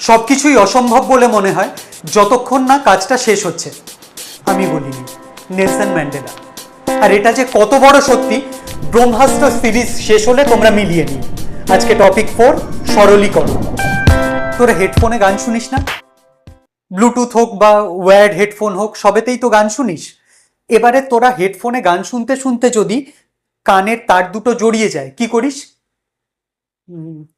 সব কিছুই অসম্ভব বলে মনে হয়, যতক্ষণ না কাজটা শেষ হচ্ছে। আমি বলিনি, নেলসন ম্যান্ডেলা। আর এটা যে কত বড় সত্যি, ব্রহ্মাস্ত্র সিরিজ শেষ হলে তোমরা মিলিয়ে নিও। আজকে টপিক ফোর, সরলীকরণ। তোরা হেডফোনে গান শুনিস না? ব্লুটুথ হোক বা ওয়্যার্ড হেডফোন হোক, সবেতেই তো গান শুনিস। এবারে তোরা হেডফোনে গান শুনতে শুনতে যদি কানের তার দুটো জড়িয়ে যায়, কি করিস?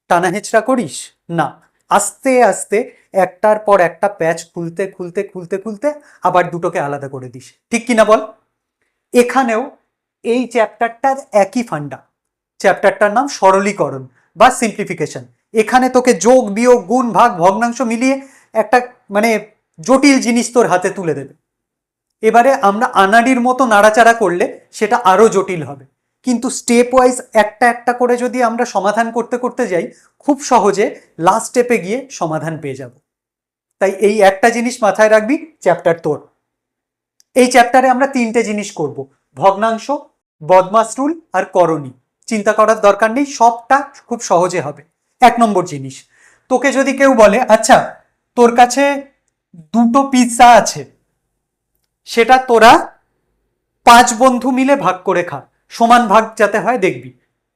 টানা হেঁচড়া করিস? না। আস্তে আস্তে একটার পর একটা প্যাচ খুলতে খুলতে খুলতে খুলতে আবার দুটোকে আলাদা করে দিস। ঠিক কি না বল? এখানেও এই চ্যাপ্টারটার একই ফান্ডা। চ্যাপ্টারটার নাম সরলীকরণ বা সিম্পলিফিকেশন এখানে তোকে যোগ, বিয়োগ, গুণ, ভাগ, ভগ্নাংশ মিলিয়ে একটা মানে জটিল জিনিস তোর হাতে তুলে দেবে। এবারে আমরা আনাড়ির মতো নাড়াচাড়া করলে সেটা আরও জটিল হবে। কিন্তু স্টেপ ওয়াইজ একটা একটা করে যদি আমরা সমাধান করতে করতে যাই, খুব সহজে লাস্ট স্টেপে গিয়ে সমাধান পেয়ে যাব। তাই এই একটা জিনিস মাথায় রাখবি চ্যাপ্টার তোর। এই চ্যাপ্টারে আমরা তিনটে জিনিস করব। ভগ্নাংশ, বদমাস রুল আর করণী। চিন্তা করার দরকার নেই, সবটা খুব সহজে হবে। এক নম্বর জিনিস, তোকে যদি কেউ বলে আচ্ছা তোর কাছে দুটো পিৎজা আছে, সেটা তোরা পাঁচ বন্ধু মিলে ভাগ করে খা। সমান ভাগ যাতে হয় দেখবি।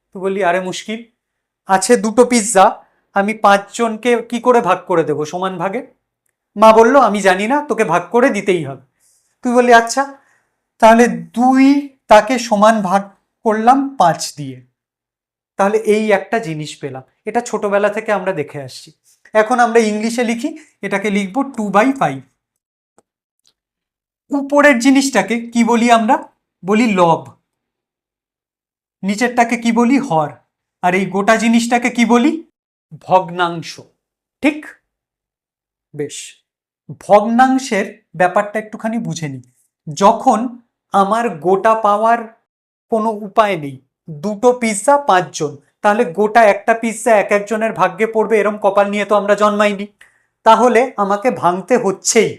তুই বললি, আরে মুশকিল, আছে দুটো পিৎজা আমি পাঁচজনকে কি করে ভাগ করে দেবো সমান ভাগে? মা বলল, আমি জানি না, তোকে ভাগ করে দিতেই হবে। তুই বললি আচ্ছা তাহলে দুই তাকে সমান ভাগ করলাম পাঁচ দিয়ে। তাহলে এই একটা জিনিস পেলাম। এটা ছোটবেলা থেকে আমরা দেখে আসছি। এখন আমরা ইংলিশে লিখি, এটাকে লিখব টু বাই ফাইভ উপরের জিনিসটাকে কি বলি আমরা? বলি লব নিচেরটাকে কি বলি? হর। আর এই গোটা জিনিসটাকে কি বলি? ভগ্নাংশ। ঠিক? বেশ। ভগ্নাংশের ব্যাপারটা একটুখানি বুঝে নিই। যখন আমার গোটা পাওয়ার কোনো উপায় নেই, দুটো পিৎজা পাঁচজন, তাহলে গোটা একটা পিৎজা এক একজনের ভাগ্যে পড়বে, এরম কপাল নিয়ে তো আমরা জন্মাইনি। তাহলে আমাকে ভাঙতে হচ্ছেই।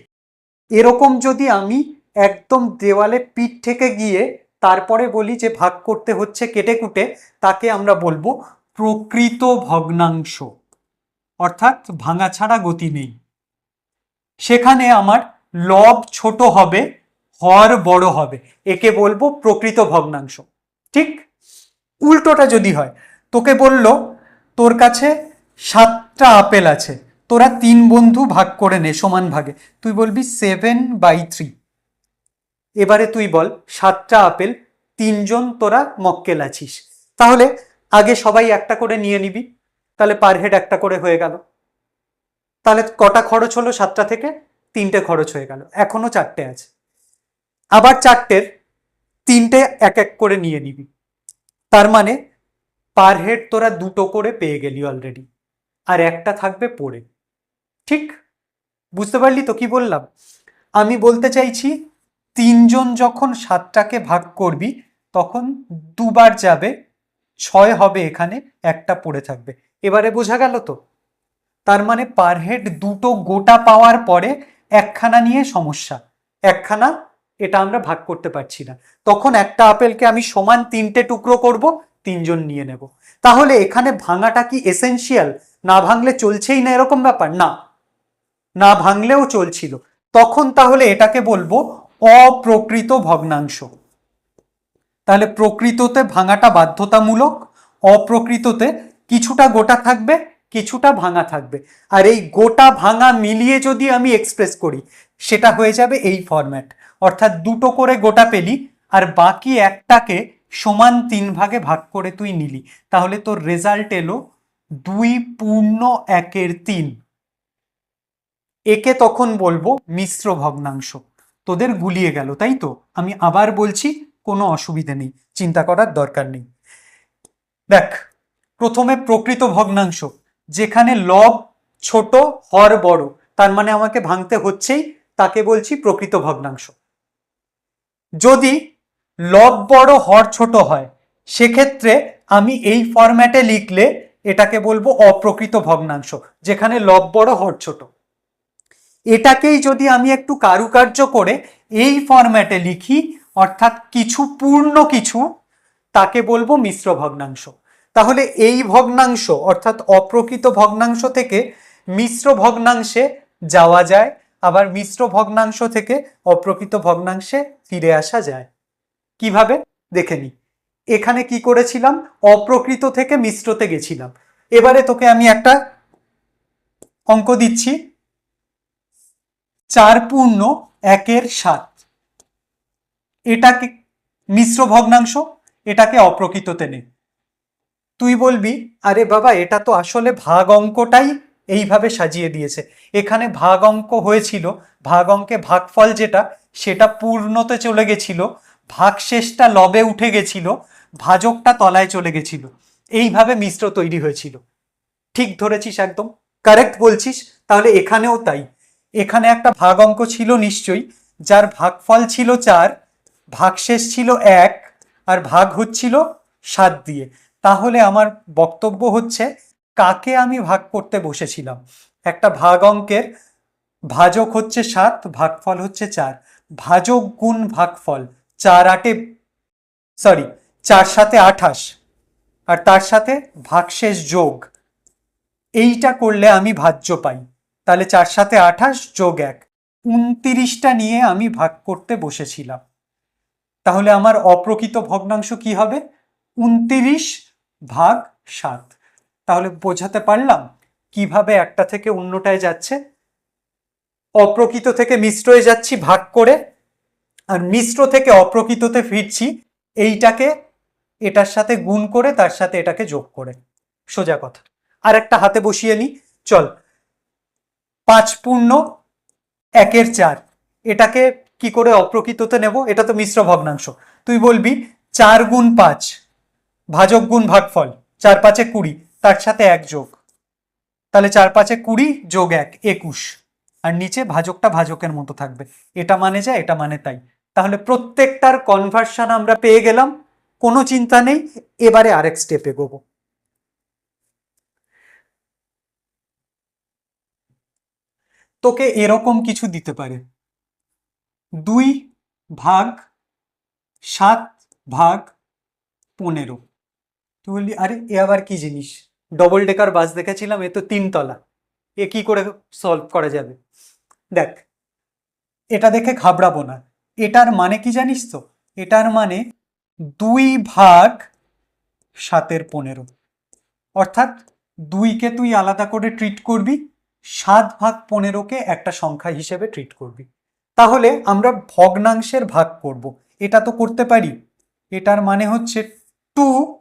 এরকম যদি আমি একদম দেওয়ালে পিঠ থেকে গিয়ে তারপরে বলি যে ভাগ করতে হচ্ছে কেটে কুটে, তাকে আমরা বলব প্রকৃত ভগ্নাংশ। অর্থাৎ ভাঙা ছাড়া গতি নেই। সেখানে আমার লব ছোট হবে, হর বড় হবে, একে বলব প্রকৃত ভগ্নাংশ। ঠিক উল্টোটা যদি হয়, তোকে বলল, তোর কাছে সাতটা আপেল আছে, তোরা তিন বন্ধু ভাগ করে নে সমান ভাগে। তুই বলবি সেভেন বাই থ্রি এবারে তুই বল, সাতটা আপেল, তিনজন তোরা মক্কেল আছিস। তাহলে আগে সবাই একটা করে নিয়ে নিবি, তাহলে পার হেড একটা করে হয়ে গেল। তাহলে কটা খরচ হলো সাতটা থেকে? তিনটে খরচ হয়ে গেল, এখনও চারটে আছে। আবার চারটের তিনটে এক এক করে নিয়ে নিবি। তার মানে পার হেড তোরা দুটো করে পেয়ে গেলি অলরেডি আর একটা থাকবে পড়ে। ঠিক? বুঝতে পারলি তো কি বললাম? আমি বলতে চাইছি তিনজন যখন সাতটাকে ভাগ করবি, তখন দুবার যাবে, ছয় হবে এখানে, একটা পড়ে থাকবে। এবারে বোঝা গেল তো? তার মানে পার হেড দুটো গোটা পাওয়ার পরে একখানা নিয়ে সমস্যা। একখানা এটা আমরা ভাগ করতে পারছি না। তখন একটা আপেলকে আমি সমান তিনটে টুকরো করব, তিনজন নিয়ে নেব। তাহলে এখানে ভাঙাটা কি এসেনশিয়াল না ভাঙলে চলছেই না এরকম ব্যাপার? না। না ভাঙলেও চলছিল। তখন তাহলে এটাকে বলব অপ্রকৃত ভগ্নাংশ। তাহলে প্রকৃততে ভাঙাটা বাধ্যতামূলক, অপ্রকৃততে কিছুটা গোটা থাকবে, কিছুটা ভাঙা থাকবে। আর এই গোটা ভাঙা মিলিয়ে যদি আমি এক্সপ্রেস করি, সেটা হয়ে যাবে এই ফরম্যাট অর্থাৎ দুটো করে গোটা পেলি, আর বাকি একটাকে সমান তিন ভাগে ভাগ করে তুই নিলি। তাহলে তোর রেজাল্ট এলো দুই পূর্ণ একের তিন। একে তখন বলব মিশ্র ভগ্নাংশ। তোদের গুলিয়ে গেল, তাই তো? আমি আবার বলছি, কোনো অসুবিধে নেই, চিন্তা করার দরকার নেই। দেখ, প্রথমে প্রকৃত ভগ্নাংশ, যেখানে লব ছোট, হর বড়, তার মানে আমাকে ভাঙতে হচ্ছেই, তাকে বলছি প্রকৃত ভগ্নাংশ। যদি লব বড়, হর ছোট হয়, সেক্ষেত্রে আমি এই ফরম্যাটে লিখলে এটাকে বলব অপ্রকৃত ভগ্নাংশ, যেখানে লব বড়, হর ছোট। এটাকেই যদি আমি একটু কারুকার্য করে এই ফরম্যাটে লিখি, অর্থাৎ কিছু পূর্ণ কিছু, তাকে বলব মিশ্র ভগ্নাংশ। তাহলে এই ভগ্নাংশ, অর্থাৎ অপ্রকৃত ভগ্নাংশ থেকে মিশ্র ভগ্নাংশে যাওয়া যায়, আবার মিশ্র ভগ্নাংশ থেকে অপ্রকৃত ভগ্নাংশে ফিরে আসা যায়। কীভাবে? দেখে নি। এখানে কি করেছিলাম? অপ্রকৃত থেকে মিশ্রতে গেছিলাম। এবারে তোকে আমি একটা অঙ্ক দিচ্ছি। চার পূর্ণ একের সাত। এটাকে মিশ্র ভগ্নাংশ, এটাকে অপ্রকৃততে নে তুই বলবি, আরে বাবা, এটা তো আসলে ভাগ অঙ্কটাই এইভাবে সাজিয়ে দিয়েছে। এখানে ভাগ অঙ্ক হয়েছিল, ভাগ অঙ্কে ভাগফল যেটা, সেটা পূর্ণতে চলে গেছিল ভাগশেষটা লবে উঠে গেছিল, ভাজকটা তলায় চলে গেছিল। এইভাবে মিশ্র তৈরি হয়েছিল। ঠিক ধরেছিস একদম। কারেক্ট বলছিস, তাহলে এখানেও তাই। এখানে একটা ভাগ অঙ্ক ছিল নিশ্চয়ই, যার ভাগফল ছিল চার, ভাগশেষ ছিল এক, আর ভাগ হচ্ছিল সাত দিয়ে। তাহলে আমার বক্তব্য হচ্ছে, কাকে আমি ভাগ করতে বসেছিলাম? একটা ভাগ অঙ্কের ভাজক হচ্ছে সাত, ভাগফল হচ্ছে চার। ভাজক গুণ ভাগফল, চার আটে সরি চার সাথে আঠাশ, আর তার সাথে ভাগশেষ যোগ। এইটা করলে আমি ভাজ্য পাই। তাহলে চার সাথে আঠাশ যোগ এক। উনতিরিশটা নিয়ে আমি ভাগ করতে বসেছিলাম। তাহলে আমার অপ্রকৃত ভগ্নাংশ কি হবে? উনতিরিশ ভাগ সাত। তাহলে বোঝাতে পারলাম কীভাবে একটা থেকে অন্যটায় যাচ্ছে। অপ্রকৃত থেকে মিশ্রয়ে যাচ্ছি ভাগ করে, আর মিশ্র থেকে অপ্রকৃততে ফিরছি এইটাকে এটার সাথে গুণ করে, তার সাথে এটাকে যোগ করে। সোজা কথা। আর একটা হাতে বসিয়ে নি চল পাঁচ পূর্ণ, একের চার। এটাকে কি করে অপ্রকৃততে নেব? এটা তো মিশ্র ভগ্নাংশ। তুই বলবি চার গুণ পাঁচ ভাজক গুণ ভাগফল, চার পাঁচে কুড়ি, তার সাথে এক যোগ। তাহলে চার পাঁচে কুড়ি যোগ এক, একুশ। আর নিচে ভাজকটা ভাজকের মতো থাকবে। এটা মানে যা, এটা মানে তাই। তাহলে প্রত্যেকটার কনভার্সন আমরা পেয়ে গেলাম। কোনো চিন্তা নেই, এবারে আরেক স্টেপে এগোবো। তোকে এরকম কিছু দিতে পারে। দুই ভাগ সাত ভাগ পনেরো। তুই বললি, আরে, এ আবার কি জিনিস? ডবল ডেকার বাস দেখেছিলাম, এ তো তিনতলা। এ কি করে সলভ করা যাবে? দেখ, এটা দেখে ঘাবড়াবো না। এটার মানে কি জানিস তো? এটার মানে দুই ভাগ সাতের পনেরো। অর্থাৎ দুইকে তুই আলাদা করে ট্রিট করবি সাত ভাগ পনেরোকে একটা সংখ্যা হিসেবে ট্রিট করবি। তাহলে আমরা ভগ্নাংশের ভাগ করব। এটা তো করতে পারি। এটার মানে হচ্ছে টু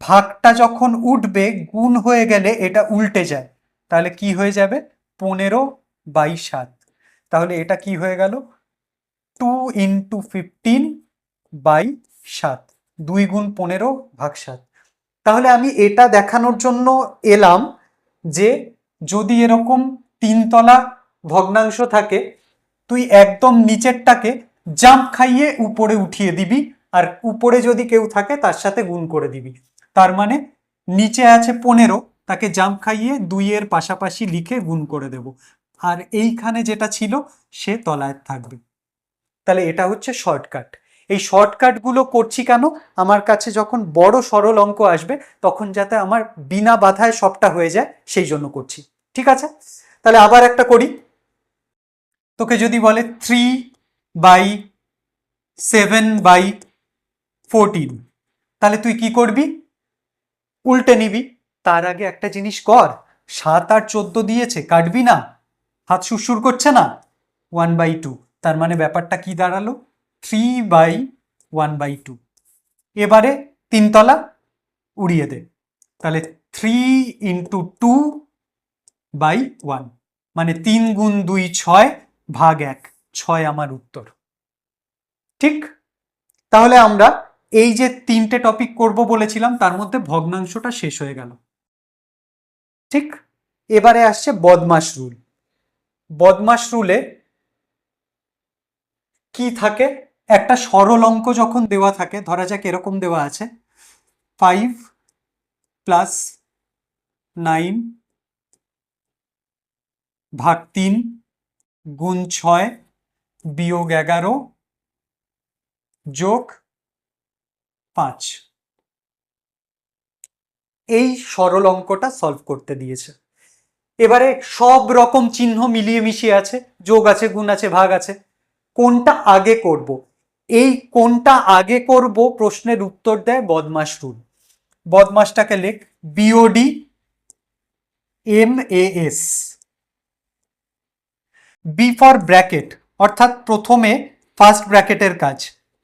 ভাগটা যখন উঠবে, গুণ হয়ে গেলে এটা উল্টে যায়। তাহলে কি হয়ে যাবে? পনেরো বাই সাত। তাহলে এটা কি হয়ে গেল? টু ইন্টু ফিফটিন বাই সাত। দুই গুণ পনেরো ভাগ সাত। তাহলে আমি এটা দেখানোর জন্য এলাম যে যদি এরকম তিনতলা ভগ্নাংশ থাকে, তুই একদম নিচেরটাকে জাম্প খাইয়ে উপরে উঠিয়ে দিবি, আর উপরে যদি কেউ থাকে তার সাথে গুণ করে দিবি। তার মানে নিচে আছে পনেরো, তাকে জাম্প খাইয়ে দুইয়ের পাশাপাশি লিখে গুণ করে দেব। আর এইখানে যেটা ছিল, সে তলায় থাকবে। তাহলে এটা হচ্ছে শর্টকাট। এই শর্টকাটগুলো করছি কেন? আমার কাছে যখন বড় সরল অঙ্ক আসবে, তখন যাতে আমার বিনা বাধায় সবটা হয়ে যায়, সেই জন্য করছি। ঠিক আছে? তাহলে আবার একটা করি। তোকে যদি বলে three by seven by fourteen তাহলে তুই কি করবি? উল্টে নিবি। তার আগে একটা জিনিস কর। সাত আর চোদ্দ দিয়েছে, কাটবি না। হাত সুরসুর করছে না। ওয়ান বাই টু তার মানে ব্যাপারটা কি দাঁড়াল? Three by one by two এবারে তিনতলা উড়িয়ে দে। তাহলে three into two by one মানে তিন গুণ দুই ছয় ভাগ এক, ছয় আমার উত্তর। ঠিক? তাহলে আমরা এই যে তিনটে টপিক করব বলেছিলাম, তার মধ্যে ভগ্নাংশটা শেষ হয়ে গেল। ঠিক? এবারে আসছে বদমাস রুল বদমাস রুলে কি থাকে? একটা সরল অঙ্ক যখন দেওয়া থাকে, ধরা যাক এরকম দেওয়া আছে ফাইভ প্লাস নাইন ভাগ তিন গুণ ছয় বিয়োগ এগারো যোগ পাঁচ। এই সরল অঙ্কটা সলভ করতে দিয়েছে। এবারে সব রকম চিহ্ন মিলিয়ে মিশিয়ে আছে, যোগ আছে, গুণ আছে, ভাগ আছে। কোনটা আগে করব? এই কোনটা আগে করব প্রশ্নের উত্তর দেয় বদমাস রুল। বদমাসটাকে লেখ BOD M A S B for bracket অর্থাৎ প্রথমে ফার্স্ট ব্র্যাকেটের কাজ,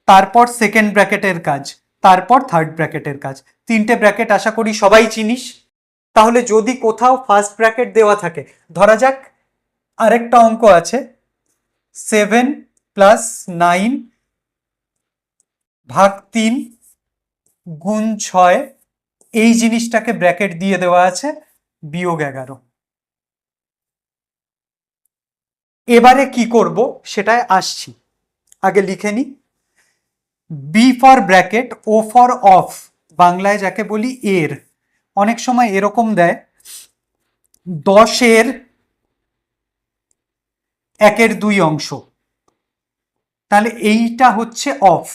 তারপর সেকেন্ড ব্র্যাকেটের কাজ, তারপর থার্ড ব্র্যাকেটের কাজ। তিনটে ব্র্যাকেট আশা করি সবাই চিনিস। তাহলে যদি কোথাও ফার্স্ট ব্র্যাকেট দেওয়া থাকে, ধরা যাক আরেকটা অঙ্ক আছে সেভেন প্লাস নাইন ভাগ তিন গুণ ছয়, এই জিনিসটাকে ব্র্যাকেট দিয়ে দেওয়া আছে, বিয়োগ এগারো। এবারে কি করব সেটায় আসছি। আগে লিখে নি। B for bracket O for of বাংলায় যাকে বলি এর। অনেক সময় এরকম দেয়, দশের একের দুই অংশ। তাহলে এইটা হচ্ছে অফ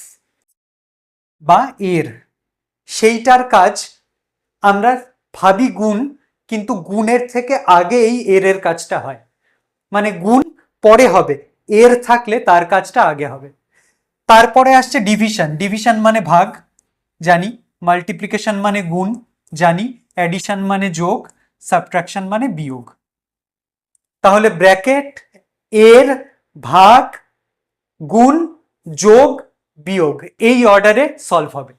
বা এর। সেইটার কাজ আমরা ভাবি গুণ, কিন্তু গুণের থেকে আগে এই এর কাজটা হয়। মানে গুণ পরে হবে, এর থাকলে তার কাজটা আগে হবে। তারপরে আসছে ডিভিশন ডিভিশন মানে ভাগ, জানি। মাল্টিপ্লিকেশন মানে গুণ, জানি। অ্যাডিশন মানে যোগ সাবট্রাকশন মানে বিয়োগ। তাহলে ব্র্যাকেট এর ভাগ, গুণ, যোগ, বিয়োগ, এই অর্ডারে সলভ হবে।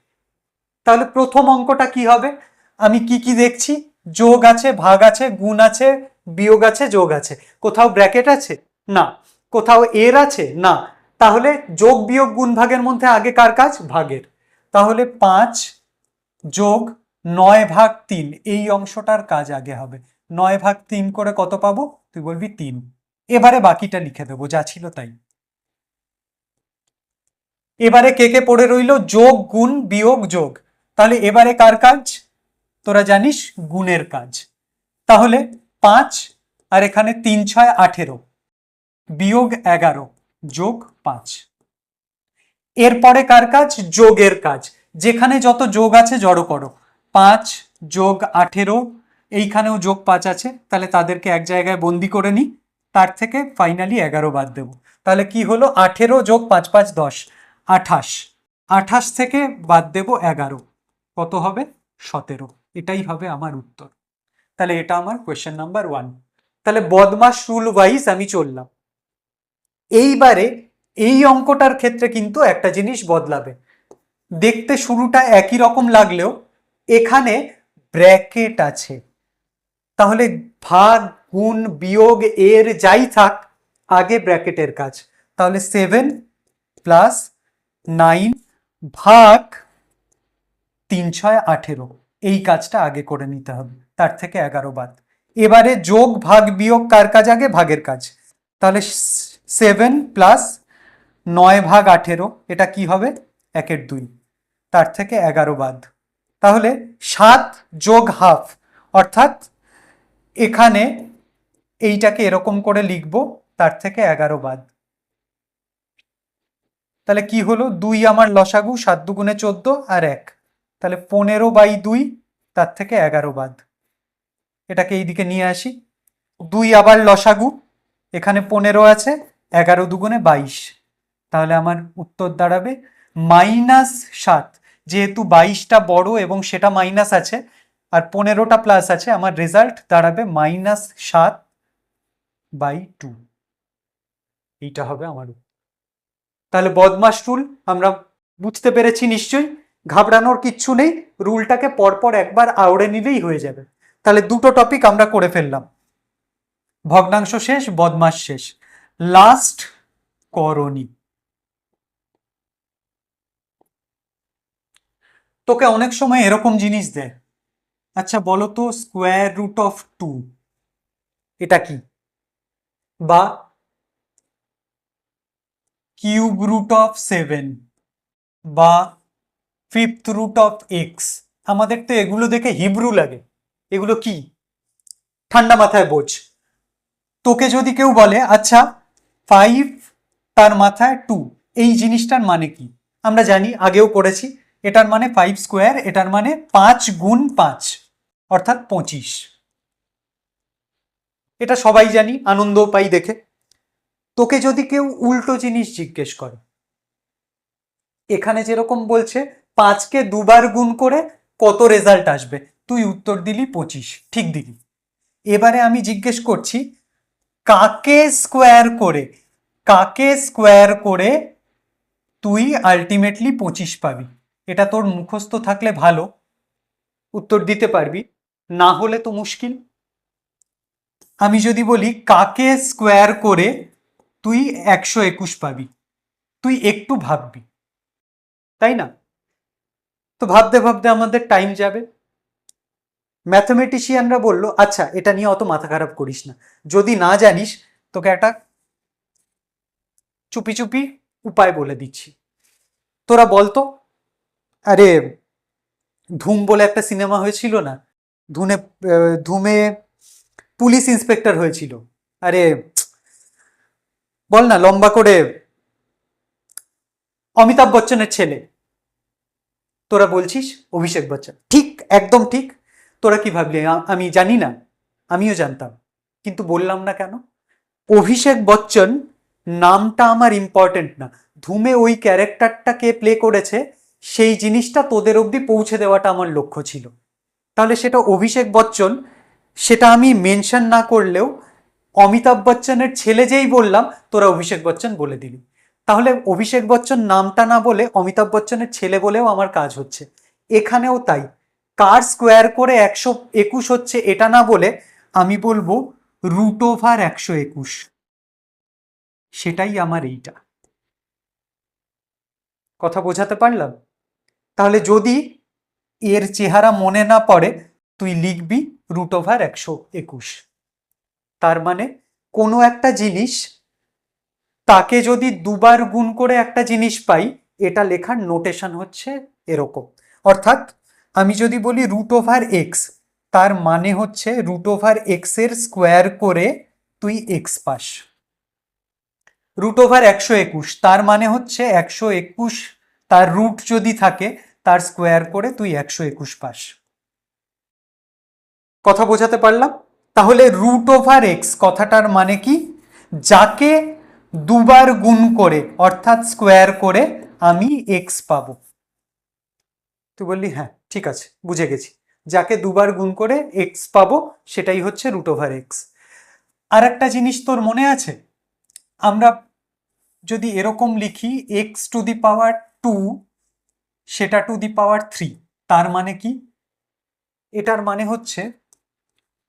তাহলে প্রথম অঙ্কটা কি হবে? আমি কি কি দেখছি? যোগ আছে, ভাগ আছে, গুণ আছে, বিয়োগ আছে, যোগ আছে। কোথাও ব্র্যাকেট আছে? না, কোথাও এর আছে? না। তাহলে যোগ বিয়োগ গুণ ভাগের মধ্যে আগে কার কাজ? ভাগের। তাহলে পাঁচ যোগ নয় ভাগ তিন, এই অংশটার কাজ আগে হবে। নয় ভাগ তিন করে কত পাবো? তুই বলবি তিন। এবারে বাকিটা লিখে দেবো, যা ছিল তাই। এবারে কে কে পড়ে রইল? যোগ, গুণ, বিয়োগ, যোগ। তাহলে এবারে কার কাজ? তোরা জানিস গুণের কাজ। তাহলে পাঁচ আর এখানে তিন, ছয়, আঠেরো। বিয়োগ এগারো, যোগ পাঁচ। এরপরে কার কাজ? যোগের কাজ। যেখানে যত যোগ আছে, জড়ো করো। পাঁচ যোগ আঠেরো, এইখানেও যোগ পাঁচ আছে। তাহলে তাদেরকে এক জায়গায় বন্দি করে নিই। তার থেকে ফাইনালি এগারো বাদ দেবো। তাহলে কি হলো? আঠেরো যোগ পাঁচ পাঁচ, দশ। আঠাশ। আঠাশ থেকে বাদ দেব এগারো। কত হবে? সতেরো। এটাই হবে আমার উত্তর। তাহলে এটা আমার কোয়েশ্চেন নাম্বার ওয়ান তাহলে বদমাস রুল ওয়াইজ আমি চললাম। এইবারে এই অঙ্কটার ক্ষেত্রে কিন্তু একটা জিনিস বদলাবে। দেখতে শুরুটা একই রকম লাগলেও এখানে ব্র্যাকেট আছে। তাহলে ভাগ, গুণ, বিয়োগ এর যাই থাক, আগে ব্র্যাকেটের কাজ। তাহলে সেভেন প্লাস নাইন ভাগ তিন ছয় আঠেরো, এই কাজটা আগে করে নিতে হবে। তার থেকে এগারো বাদ। এবারে যোগ, ভাগ, বিয়োগ কার কাজ আগে? ভাগের কাজ। তাহলে সেভেন প্লাস নয় ভাগ আঠেরো, এটা কি হবে? একের দুই। তার থেকে এগারো বাদ। তাহলে সাত যোগ হাফ, অর্থাৎ এখানে এইটাকে এরকম করে লিখব, তার থেকে এগারো বাদ। তাহলে কি হলো? দুই আমার লসাগু, সাত দুগুণে চোদ্দ আর এক। তাহলে পনেরো বাই দুই, তার থেকে এগারো বাদ। এটাকে এইদিকে নিয়ে আসি। দুই আবার লসাগু, এখানে পনেরো আছে এগারো দুগুণে বাইশ। তাহলে আমার উত্তর দাঁড়াবে মাইনাস সাত। যেহেতু বাইশটা বড় এবং সেটা মাইনাস আছে, আর পনেরোটা প্লাস আছে, আমার রেজাল্ট দাঁড়াবে মাইনাস সাত বাই টু। এইটা হবে আমার। তাহলে বদমাস রুল, আমরা বুঝতে পেরেছি নিশ্চয়ই। ঘাবড়ানোর কিচ্ছু নেই, রুলটাকে পরপর একবার আওড়ে নিলেই হয়ে যাবে। তাহলে দুটো টপিক আমরা করে ফেললাম। ভগ্নাংশ শেষ, বদমাস শেষ। লাস্ট করণী তোকে অনেক সময় এরকম জিনিস দেয়। আচ্ছা বলো তো স্কোয়ার রুট অফ টু এটা কি? বা কিউব রুট অফ সেভেন বা ফিফথ রুট অফ এক্স আমাদের তো এগুলো দেখে হিব্রু লাগে। এগুলো কি? ঠান্ডা মাথায় বোঝ। তোকে যদি কেউ বলে আচ্ছা ফাইভ তার মাথায় টু। এই জিনিসটার মানে কি? আমরা জানি, আগেও করেছি, এটার মানে ফাইভ স্কোয়ার, এটার মানে পাঁচ গুণ পাঁচ, অর্থাৎ পঁচিশ। এটা সবাই জানি, আনন্দও পাই দেখে। তোকে যদি কেউ উল্টো জিনিস জিজ্ঞেস করে, এখানে যেরকম বলছে, পাঁচকে দুবার গুণ করে কত রেজাল্ট আসবে? তুই উত্তর দিলি পঁচিশ, ঠিক দিলি। এবারে আমি জিজ্ঞেস করছি কাকে স্কোয়ার করে, কাকে স্কোয়ার করে তুই আলটিমেটলি পঁচিশ পাবি? এটা তোর মুখস্থ থাকলে ভালো। উত্তর দিতে পারবি, না হলে তো মুশকিল। আমি যদি বলি কাকে স্কোয়ার করে তুই একশো একুশ পাবি, তুই একটু ভাববি, তাই না? তো ভাবতে ভাবতে আমাদের টাইম যাবে। ম্যাথমেটিশিয়ানরা বলল আচ্ছা এটা নিয়ে অত মাথা খারাপ করিস না। যদি না জানিস, তোকে একটা চুপি চুপি উপায় বলে দিচ্ছি। তোরা বলতো আরে, ধুম বলে একটা সিনেমা হয়েছিল না? ধুনে ধুমে পুলিশ ইন্সপেক্টর হয়েছিল। আরে, বল না, লম্বা করে অমিতাভ বচ্চনের ছেলে। তোরা বলছিস অভিষেক বচ্চন। ঠিক, একদম ঠিক। তোরা কি ভাবলি? আমি জানি না। আমিও জানতাম। কিন্তু বললাম না কেন? অভিষেক বচ্চন নামটা আমার ইম্পর্টেন্ট না। ধুমে ওই ক্যারেক্টারটা কে প্লে করেছে, সেই জিনিসটা তোদের অবধি পৌঁছে দেওয়াটা আমার লক্ষ্য ছিল। তাহলে সেটা অভিষেক বচ্চন, সেটা আমি মেনশন না করলেও অমিতাভ বচ্চনের ছেলে যেই বললাম, তোরা অভিষেক বচ্চন বলে দিলি। তাহলে অভিষেক বচ্চন নামটা না বলে অমিতাভ বচ্চনের ছেলে বলেও আমার কাজ হচ্ছে। এখানেও তাই। কার স্কোয়ার করে একশো একুশ হচ্ছে এটা না বলে আমি বলব রুট ওভার একশো একুশ। সেটাই আমার এইটা। কথা বোঝাতে পারলাম? তাহলে যদি এর চেহারা মনে না পড়ে, তুই লিখবি রুট ওভার একশো একুশ। তার মানে কোনো একটা জিনিস, তাকে যদি দুবার গুণ করে একটা জিনিস পাই, এটা লেখার নোটেশন হচ্ছে এরকম। অর্থাৎ আমি যদি বলি রুট ওভার এক্স তার মানে হচ্ছে রুট ওভার এক্সের স্কোয়ার করে তুই এক্স পাস। রুট ওভার একশো একুশ, তার মানে হচ্ছে একশো একুশ, তার রুট যদি থাকে, তার স্কোয়ার করে তুই একশো একুশ পাস। কথা বোঝাতে পারলাম? তাহলে রুট ওভার এক্স কথাটার মানে কি? যাকে দুবার গুণ করে, অর্থাৎ স্কোয়ার করে, আমি এক্স পাবো। তুই বললি হ্যাঁ। ঠিক আছে, বুঝে গেছি। যাকে দুবার গুণ করে এক্স পাবো, সেটাই হচ্ছে রুট ওভার এক্স আর একটা জিনিস তোর মনে আছে? আমরা যদি এরকম লিখি x to the power two সেটা টু দি পাওয়ার থ্রি তার মানে কি? এটার মানে হচ্ছে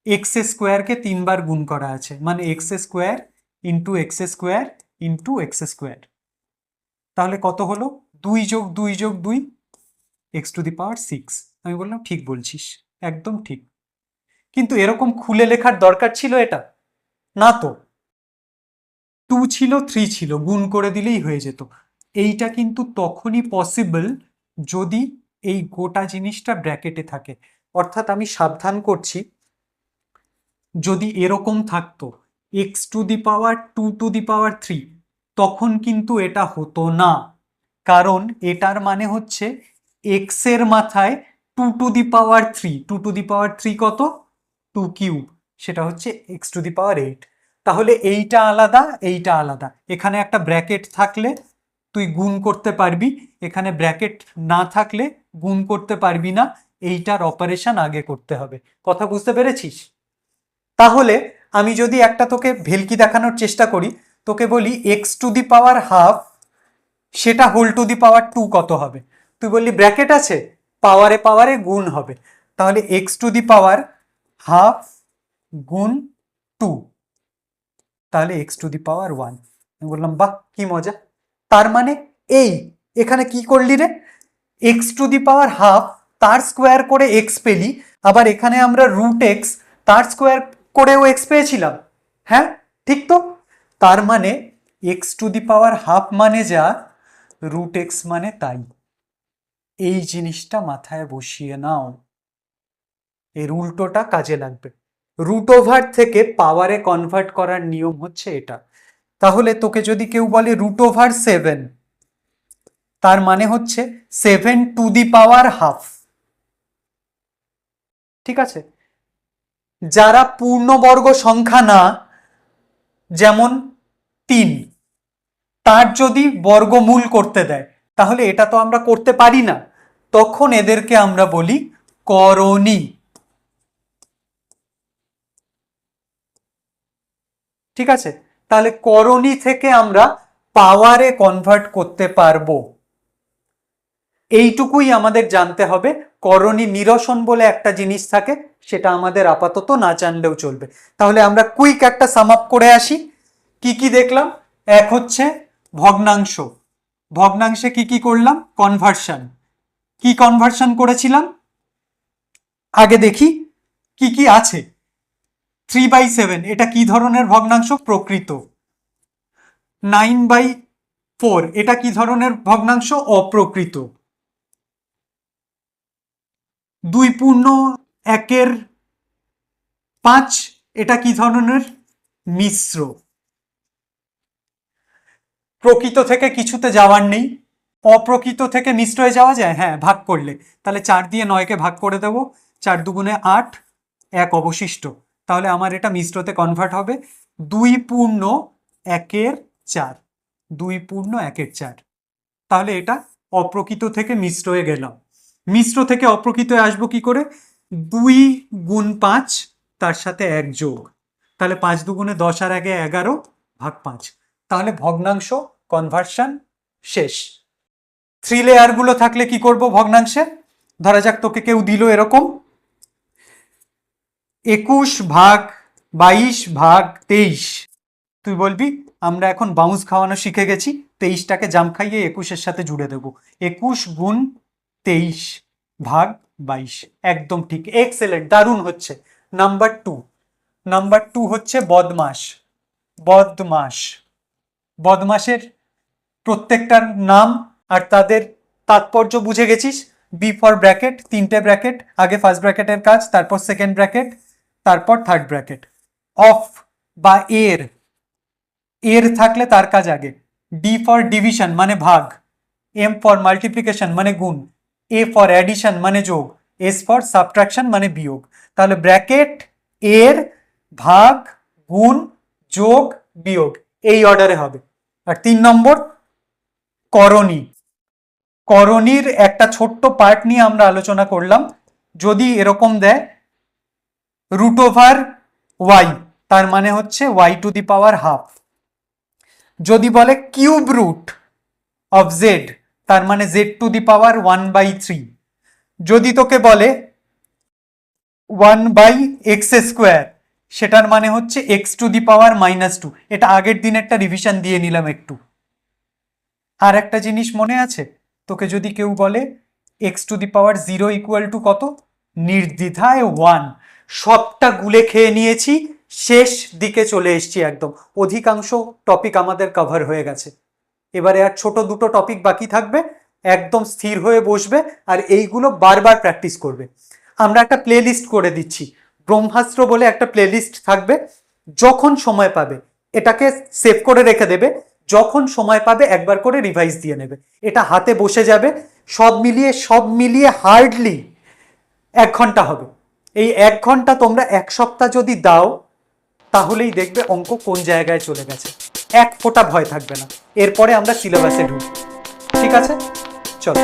এক্স স্কোয়ারকে তিনবার গুণ করা আছে মানে x square into x square into x square তাহলে কত হলো? দুই যোগ দুই যোগ দুই x to the power six আমি বললাম, ঠিক বলছিস, একদম ঠিক। কিন্তু এরকম খুলে লেখার দরকার ছিল এটা? না তো। টু ছিল থ্রি ছিল, গুণ করে দিলেই হয়ে যেত। এইটা কিন্তু তখনই পসিবল যদি এই গোটা জিনিসটা ব্র্যাকেটে থাকে। অর্থাৎ আমি সাবধান করছি, যদি এরকম থাকতো x to the power two to the power three তখন কিন্তু এটা হতো না। কারণ এটার মানে হচ্ছে এক্সের মাথায় two to the power three two to the power three কত? টু কিউব সেটা হচ্ছে x to the power eight তাহলে এইটা আলাদা এইটা আলাদা। এখানে একটা ব্র্যাকেট থাকলে তুই গুণ করতে পারবি। এখানে ব্র্যাকেট না থাকলে গুণ করতে পারবি না। এইটার অপারেশন আগে করতে হবে। কথা বুঝতে পেরেছিস? তাহলে আমি যদি একটা তোকে ভেলকি দেখানোর চেষ্টা করি, তোকে বলি x to the power half সেটা whole to the power two কত হবে? তুই বললি ব্র্যাকেট আছে পাওয়ারে পাওয়ারে গুণ হবে। তাহলে x to the power half গুণ টু তাহলে x to the power one আমি বললাম, বাহ, কি মজা। তার মানে এই, এখানে কি করলি রে? X to the power half তার স্কোয়ার করে এক্স পেলি, আবার এখানে আমরা রুট এক্স তার স্কোয়ার করেও এক্স পেয়েছিলাম। হ্যাঁ ঠিক তো? তার মানে x to the power half মানে যা রুট এক্স মানে তাই। এই জিনিসটা মাথায় বসিয়ে নাও। এর উল্টোটা কাজে লাগবে। রুট ওভার থেকে পাওয়ারে কনভার্ট করার নিয়ম হচ্ছে এটা। তাহলে তোকে যদি কেউ বলে রুট ওভার সেভেন তার মানে হচ্ছে seven to the power half ঠিক আছে? যারা পূর্ণবর্গ সংখ্যা না, যেমন তিন, তার যদি বর্গমূল করতে দেয় তাহলে এটা তো আমরা করতে পারি না। তখন এদেরকে আমরা বলি করণী। ঠিক আছে? তাহলে করণী থেকে আমরা পাওয়ারে কনভার্ট করতে পারব। এইটুকুই আমাদের জানতে হবে। করণী নিরসন বলে একটা জিনিস থাকে, সেটা আমাদের আপাতত না জানলেও চলবে। তাহলে আমরা কুইক একটা সাম করে আসি। কি কি দেখলাম? এক হচ্ছে ভগ্নাংশ। ভগ্নাংশে কি কি করলাম? কনভার্সন কি কনভার্সন করেছিলাম? আগে দেখি, কি কি আছে? থ্রি বাই সেভেন এটা কি ধরনের ভগ্নাংশ? প্রকৃত। নাইন বাই ফোর এটা কি ধরনের ভগ্নাংশ? অপ্রকৃত। দুই পূর্ণ, একের পাঁচ, এটা কি ধরনের? মিশ্র। প্রকৃত থেকে কিছুতে যাওয়ার নেই। অপ্রকৃত থেকে মিশ্র হয়ে যাওয়া যায়? হ্যাঁ ভাগ করলে। তাহলে চার দিয়ে নয়কে ভাগ করে দেবো। চার দুগুণে আট, এক অবশিষ্ট। তাহলে আমার এটা মিশ্রতে কনভার্ট হবে। দুই পূর্ণ একের চার। দুই পূর্ণ একের চার। তাহলে এটা অপ্রকৃত থেকে মিশ্র হয়ে গেলাম। মিশ্র থেকে অপ্রকৃত আসব কি করে? দুই গুণ পাঁচ, তার সাথে এক যোগ। তাহলে পাঁচ দুগুণে দশ আর আগে এগারো, ভাগ পাঁচ। তাহলে ভগ্নাংশ কনভার্সন শেষ। থ্রি লেয়ারগুলো থাকলে কি করব ভগ্নাংশে? ধরা যাক তোকে কেউ দিল এরকম। একুশ ভাগ বাইশ ভাগ তেইশ। তুই বলবি, আমরা এখন বাউন্স খাওয়ানো শিখে গেছি, তেইশটাকে জাম খাইয়ে একুশের সাথে জুড়ে দেবো। একুশ গুণ তেইশ ভাগ বাইশ। একদম ঠিক। এক্সেলেন্ট দারুণ হচ্ছে। নাম্বার টু নাম্বার টু হচ্ছে বদমাস বদমাস বদমাসের প্রত্যেকটার নাম আর তাদের তাৎপর্য বুঝে গেছিস? বি ফর ব্র্যাকেট তিনটে ব্র্যাকেট আগে ফার্স্ট ব্র্যাকেটের কাজ, তারপর সেকেন্ড ব্র্যাকেট তারপর থার্ড ব্র্যাকেট অফ বা এর এর থাকলে তার কাজ আগে। ডি ফর ডিভিশন মানে ভাগ এম ফর মাল্টিপ্লিকেশন মানে গুণ এ ফর অ্যাডিশন মানে যোগ এস ফর সাবট্রাকশন মানে বিয়োগ। তাহলে ব্র্যাকেট এর, ভাগ, গুণ, যোগ, বিয়োগ। এই অর্ডারে হবে। আর তিন নম্বর, করণী। করণীর একটা ছোট্ট পার্ট নিয়ে আমরা আলোচনা করলাম। যদি এরকম দেয় রুট ওভার ওয়াই তার মানে হচ্ছে y to the power half যদি বলে কিউব রুট অফ জেড তার মানে z to the power one by three যদি তোকে বলে ওয়ান বাই এক্স স্কোয়ার সেটার মানে হচ্ছে x to the power minus two এটা আগের দিন একটা রিভিশন দিয়ে নিলাম একটু। আর একটা জিনিস মনে আছে? তোকে যদি কেউ বলে x to the power zero equal to কত? নির্দ্বিধায় ওয়ান সবটা গুলে খেয়ে নিয়েছি, শেষ দিকে চলে এসেছি একদম। অধিকাংশ টপিক আমাদের কভার হয়ে গেছে। এবারে আর ছোট দুটো টপিক বাকি থাকবে, একদম স্থির হয়ে বসবে, আর এইগুলো বারবার প্র্যাকটিস করবে। আমরা একটা প্লে লিস্ট করে দিচ্ছি। ব্রহ্মাস্ত্র বলে একটা প্লেলিস্ট থাকবে, যখন সময় পাবে, এটাকে সেভ করে রেখে দেবে, যখন সময় পাবে একবার করে রিভাইজ দিয়ে নেবে। এটা হাতে বসে যাবে, সব মিলিয়ে সব মিলিয়ে হার্ডলি এক ঘণ্টা হবে। এই এক ঘণ্টা তোমরা এক সপ্তাহ যদি দাও, তাহলেই দেখবে অঙ্ক কোন জায়গায় চলে গেছে। এক ফোঁটা ভয় থাকবে না। এরপরে আমরা সিলেবাসে ঢুকবো। ঠিক আছে? চলো।